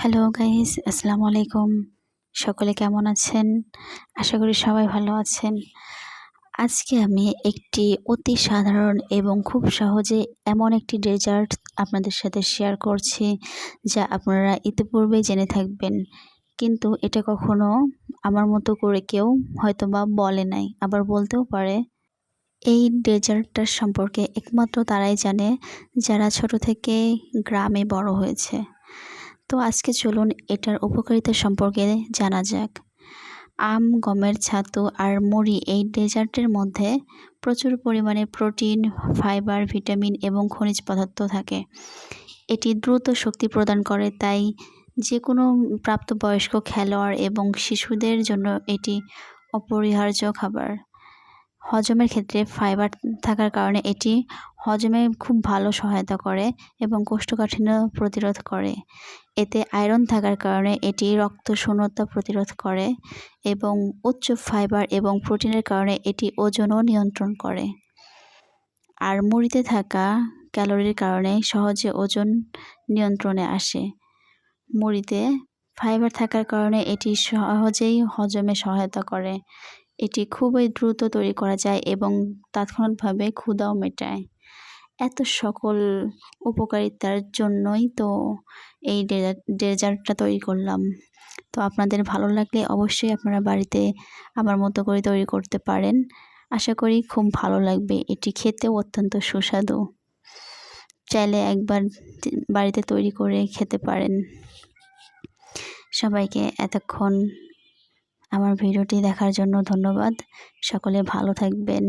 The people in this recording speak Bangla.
হ্যালো গাইস আসসালামু আলাইকুম সকলে কেমন আছেন? আশা করি সবাই ভালো আছেন। আজকে আমি একটি অতি সাধারণ এবং খুব সহজে এমন একটি ডেজার্ট আপনাদের সাথে শেয়ার করছি, যা আপনারা ইতিপূর্বেই জেনে থাকবেন। কিন্তু এটা কখনো আমার মতো করে কেউ হয়তো বা বলে নাই, আবার বলতেও পারে। এই ডেজার্টটার সম্পর্কে একমাত্র তারাই জানে, যারা ছোট থেকে গ্রামে বড় হয়েছে। তো আজকে চলুন এটার উপকারিতা সম্পর্কে জানা যাক। আম, গমের ছাতু আর মুড়ি এই ডেজার্টের মধ্যে প্রচুর পরিমাণে প্রোটিন, ফাইবার, ভিটামিন এবং খনিজ পদার্থ থাকে। এটি দ্রুত শক্তি প্রদান করে, তাই যে কোনো প্রাপ্তবয়স্ক খেলোয়াড় এবং শিশুদের জন্য এটি অপরিহার্য খাবার। হজমের ক্ষেত্রে ফাইবার থাকার কারণে এটি হজমে খুব ভালো সহায়তা করে এবং কোষ্ঠকাঠিন্য প্রতিরোধ করে। এতে আয়রন থাকার কারণে এটি রক্ত শূন্যতা প্রতিরোধ করে এবং উচ্চ ফাইবার এবং প্রোটিনের কারণে এটি ওজনও নিয়ন্ত্রণ করে। আর মুড়িতে থাকা ক্যালোরির কারণে সহজে ওজন নিয়ন্ত্রণে আসে। মুড়িতে ফাইবার থাকার কারণে এটি সহজেই হজমে সহায়তা করে। এটি খুবই দ্রুত তৈরি করা যায় এবং তাৎক্ষণিকভাবে ক্ষুদাও মেটায়। এত সকল উপকারিতার জন্যই তো এই ডেজার্টটা তৈরি করলাম। তো আপনাদের ভালো লাগলে অবশ্যই আপনারা বাড়িতে আমার মতো করে তৈরি করতে পারেন। আশা করি খুব ভালো লাগবে। এটি খেতেও অত্যন্ত সুস্বাদু। চাইলে একবার বাড়িতে তৈরি করে খেতে পারেন। সবাইকে এতক্ষণ আমার ভিডিওটি দেখার জন্য ধন্যবাদ। সকলে ভালো থাকবেন।